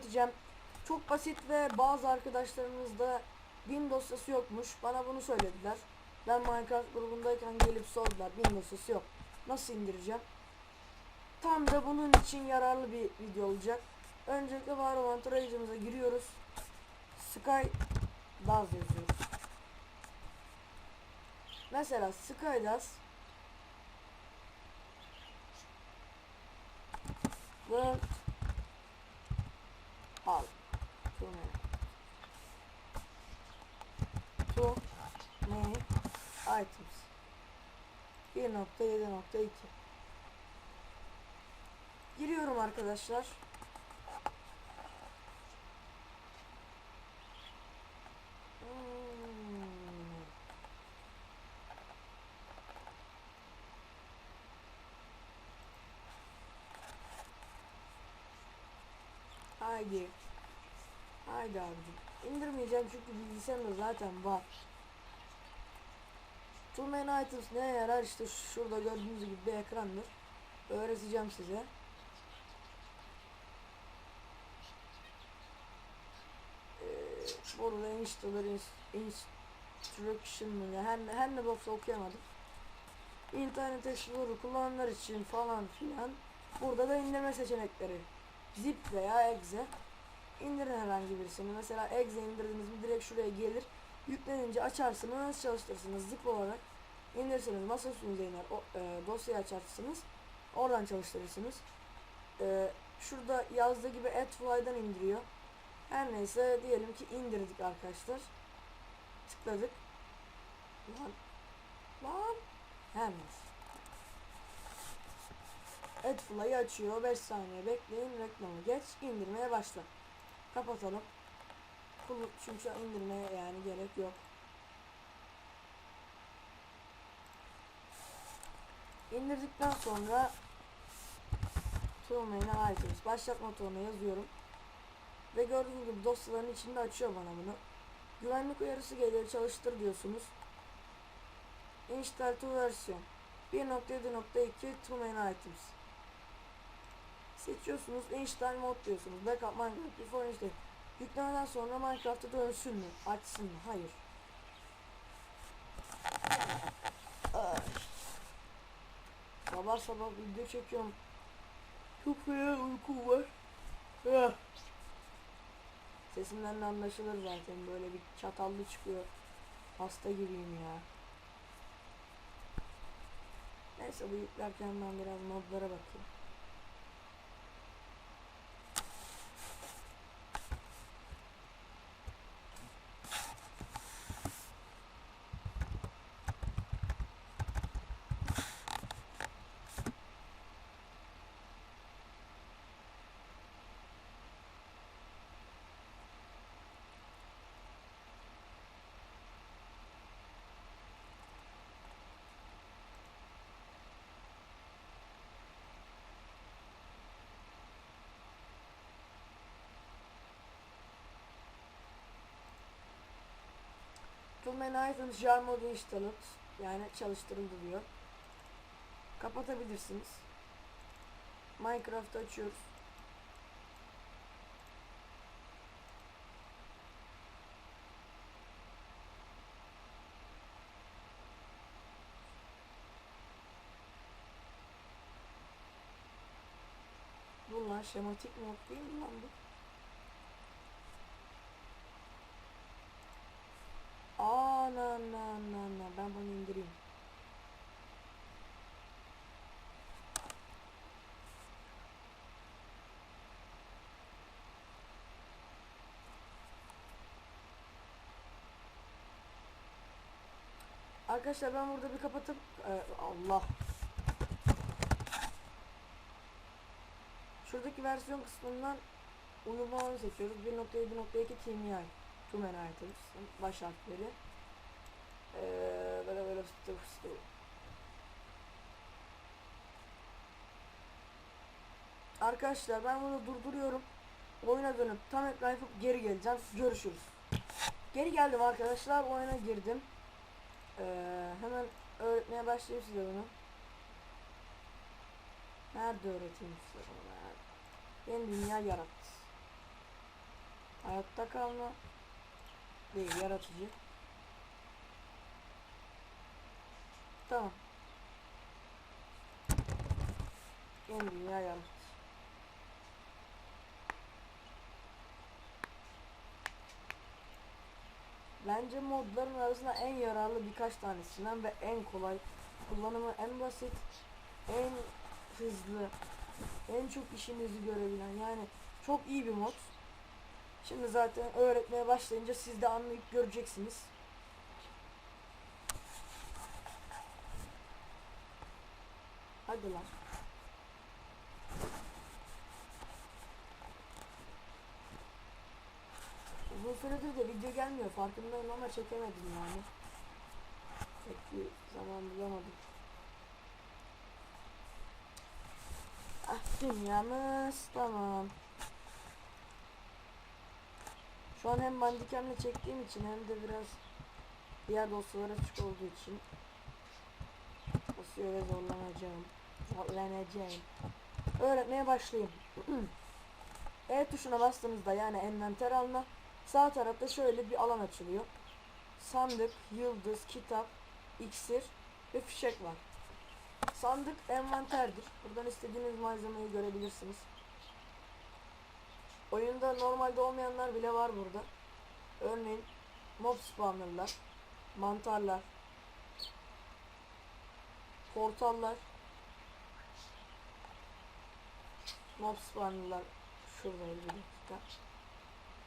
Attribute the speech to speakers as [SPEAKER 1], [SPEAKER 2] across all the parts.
[SPEAKER 1] öğreteceğim. Çok basit ve bazı arkadaşlarımızda Win dosyası yokmuş. Bana bunu söylediler. Ben Minecraft grubundayken gelip sordular. Win dosyası yok. Nasıl indireceğim? Tam da bunun için yararlı bir video olacak. Öncelikle var olan tarayıcımıza giriyoruz. Sky Daz yazıyoruz. Mesela Skydaz World Al To ne? To ne? Items 1.7.2 Giriyorum arkadaşlar. Haydi. Haydi abicim. İndirmeyeceğim çünkü bilgisayarımda zaten var. Two main items ne yarar işte şurada gördüğünüz gibi bir ekrandır. Öğreteceğim size. Ee, burada installer ins instruction mı her, her ne boksa okuyamadım. İnternet Explorer kullananlar için falan filan. Burada da indirme seçenekleri. Zip veya exe. İndirin herhangi birisini. Mesela exe indirdiniz mi direkt şuraya gelir. Yüklenince açarsınız, çalıştırırsınız. Zip olarak indirsiniz. Masa üstünüze iner. E, dosyayı açarsınız. Oradan çalıştırırsınız. E, şurada yazdığı gibi AdFly'dan indiriyor. Her neyse diyelim ki indirdik arkadaşlar. Tıkladık. Lan. Lan. Her neyse. AdFly'ı açıyor. 5 saniye bekleyin. Reklamı geç. indirmeye başla. Kapatalım. Çünkü indirmeye yani gerek yok. İndirdikten sonra Toolmain'e items başlatma tool'una yazıyorum. Ve gördüğünüz gibi dosyaların içinde açıyor bana bunu. Güvenlik uyarısı geliyor çalıştır diyorsunuz. Install to version 1.7.2 Toolmain items Seçiyorsunuz install mod diyorsunuz. Backup Minecraft before install. Yüklemeden sonra Minecraft'a dönsün mü? Açsın mı? Hayır. Sabah sabah video çekiyorum. Çok fena uykum var. Ah. Sesimden de anlaşılır zaten böyle bir çatallı çıkıyor. Hasta gibiyim ya. Neyse bu yüklerken ben biraz modlara bakayım. Many items jar mode installed. Yani çalıştırıldı diyor. Kapatabilirsiniz. Minecraft açıyoruz. Bu lan şematik mod değil mi lan bu? Arkadaşlar ben burada bir kapatıp e, Allah Şuradaki versiyon kısmından uygulamaları seçiyoruz. 1.7.2 TMI many items baş harfleri ee, böyle böyle. Arkadaşlar ben bunu durduruyorum. Oyuna dönüp tam ekran yapıp geri geleceğim. Görüşürüz. Geri geldim arkadaşlar. Oyuna girdim. Ee, hemen öğretmeye başlayayım size bunu. Nerede öğreteyim size bunu? Yeni dünya yarat. Hayatta kalma. Değil yaratıcı. Tamam. Yeni dünya yarat. Bence modların arasında en yararlı birkaç tanesinden ve en kolay kullanımı en basit en hızlı en çok işinizi görebilen yani çok iyi bir mod. Şimdi zaten öğretmeye başlayınca siz de anlayıp göreceksiniz. Hadi lan. Süredir de video gelmiyor farkındayım ama çekemedim yani. Pek bir zaman bulamadım. Ah dünyamız tamam. Şu an hem bandikemle çektiğim için hem de biraz diğer dosyalar açık olduğu için basıyor ve zorlanacağım. Zorlanacağım. Öğretmeye başlayayım. E tuşuna bastığınızda yani envanter alma sağ tarafta şöyle bir alan açılıyor. Sandık, yıldız, kitap, iksir ve fişek var. Sandık envanterdir. Buradan istediğiniz malzemeyi görebilirsiniz. Oyunda normalde olmayanlar bile var burada. Örneğin mob spawnerlar, mantarlar, portallar, mob spawnerlar şuradaydı bir dakika.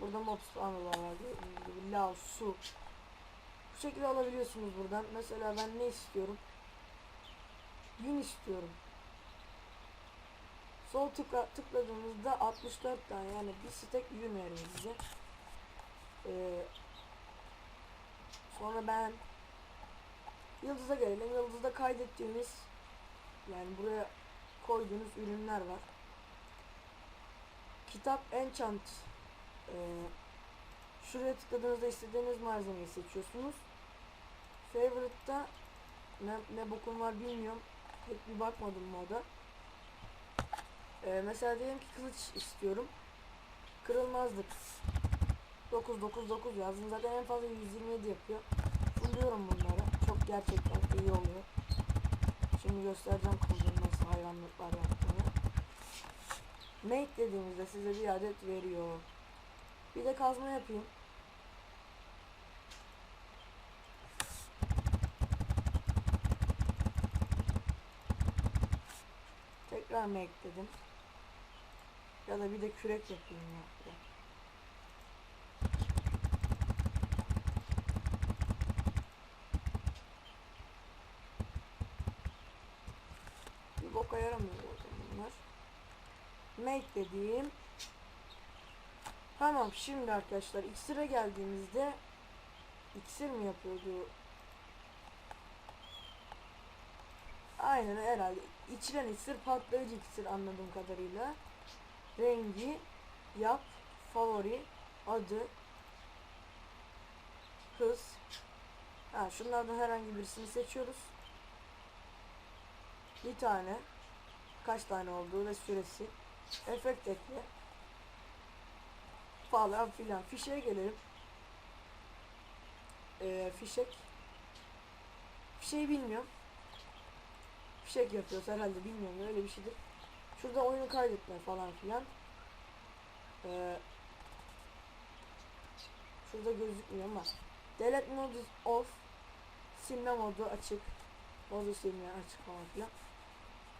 [SPEAKER 1] Burada mob spawnerlar var. Lav, su. Bu şekilde alabiliyorsunuz buradan. Mesela ben ne istiyorum? Yün istiyorum. Sol tıkla, tıkladığınızda 64 tane yani bir stek yün veriyor bize. Ee, sonra ben Yıldız'a gelelim. Yıldız'da kaydettiğimiz yani buraya koyduğunuz ürünler var. Kitap enchant ee, şuraya tıkladığınızda istediğiniz malzemeyi seçiyorsunuz. Favorite'da ne, ne bokum var bilmiyorum. Pek bir bakmadım moda. Ee, mesela diyelim ki kılıç istiyorum. Kırılmazlık. 999 yazdım. Zaten en fazla 127 yapıyor. Buluyorum bunları. Çok gerçekten iyi oluyor. Şimdi göstereceğim kılıcın nasıl hayvanlıklar yaptığını. Mate dediğimizde size bir adet veriyor. Bir de kazma yapayım. Tekrar make dedim. Ya da bir de kürek yapayım ya. Bir boka yaramıyor zaten bunlar. Make dediğim. Tamam şimdi arkadaşlar iksire geldiğimizde iksir mi yapıyordu? Aynen herhalde. İçilen iksir patlayıcı iksir anladığım kadarıyla. Rengi, yap, favori, adı, hız. Ha, şunlardan herhangi birisini seçiyoruz. Bir tane, kaç tane olduğu ve süresi. Efekt ekle. Falan filan. Fişeğe gelelim. Ee, fişek. Fişeği bilmiyorum. Fişek yapıyoruz herhalde bilmiyorum öyle bir şeydir. Şurada oyunu kaydetme falan filan. Ee, şurada gözükmüyor ama. Delete mode off. Silme modu açık. Modu silme açık falan filan.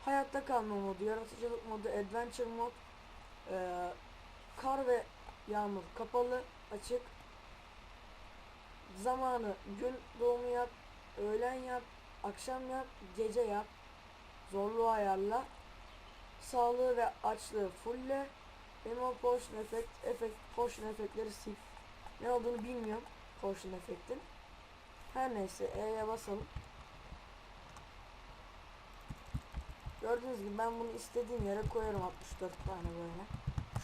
[SPEAKER 1] Hayatta kalma modu, yaratıcılık modu, adventure mod, ee, kar ve yağmur kapalı, açık. Zamanı gün doğumu yap, öğlen yap, akşam yap, gece yap. Zorluğu ayarla. Sağlığı ve açlığı fulle. Remove potion effect, efekt, potion efektleri sil. Ne olduğunu bilmiyorum potion efektin. Her neyse E'ye basalım. Gördüğünüz gibi ben bunu istediğim yere koyarım 64 tane böyle.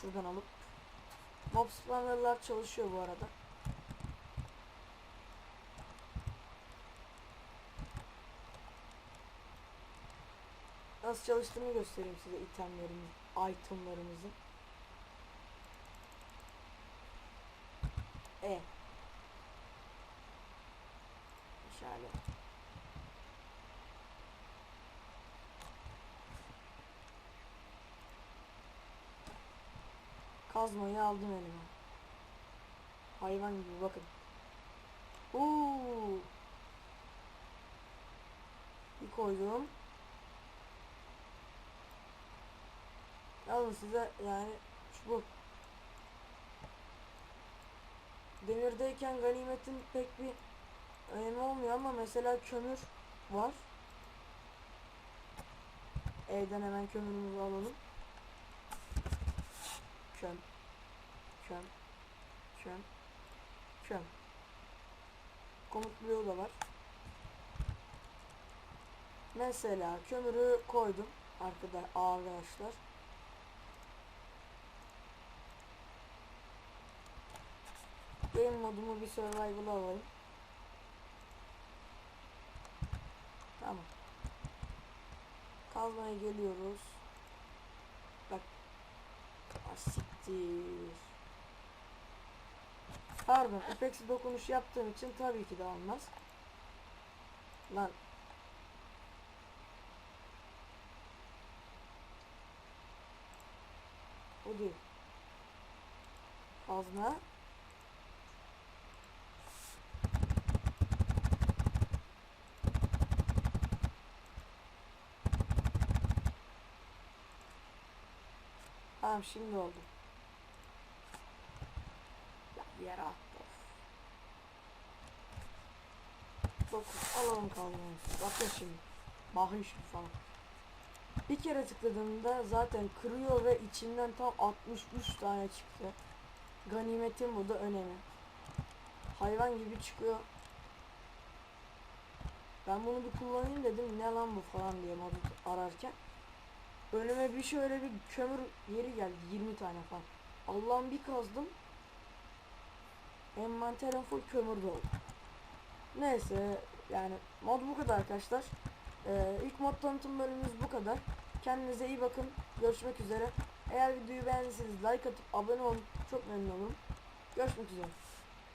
[SPEAKER 1] Şuradan alıp. Mob spawnerlar çalışıyor bu arada. Nasıl çalıştığını göstereyim size itemlerimiz, itemlarımızın. Kazmayı aldım elime. Hayvan gibi bakın. Oo. Bir koydum. Alın size yani şu bu. Demirdeyken ganimetin pek bir önemi olmuyor ama mesela kömür var. Evden hemen kömürümüzü alalım. Köm. Köm. Köm. Köm. Komut bloğu da var. Mesela kömürü koydum arkada arkadaşlar. Game modumu bir survival alalım. Tamam. Kazmaya geliyoruz. Bak. Asiktir. Pardon, epeksi dokunuş yaptığım için tabii ki de olmaz. Lan. O değil. Kazma. Tamam şimdi oldu. Ya yere attı. Dokuz alalım kalmamız. Bakın şimdi. Bakın şimdi falan. Bir kere tıkladığımda zaten kırıyor ve içinden tam 63 tane çıktı. Ganimetin burada önemi. Hayvan gibi çıkıyor. Ben bunu bir kullanayım dedim. Ne lan bu falan diye modu ararken. Önüme bir şöyle bir kömür yeri geldi 20 tane falan. Allah'ım bir kazdım. Envanterim full kömür doldu. Neyse yani mod bu kadar arkadaşlar. Ee, ilk mod tanıtım bölümümüz bu kadar. Kendinize iyi bakın. Görüşmek üzere. Eğer videoyu beğendiyseniz like atıp abone olun. Çok memnun olurum. Görüşmek üzere.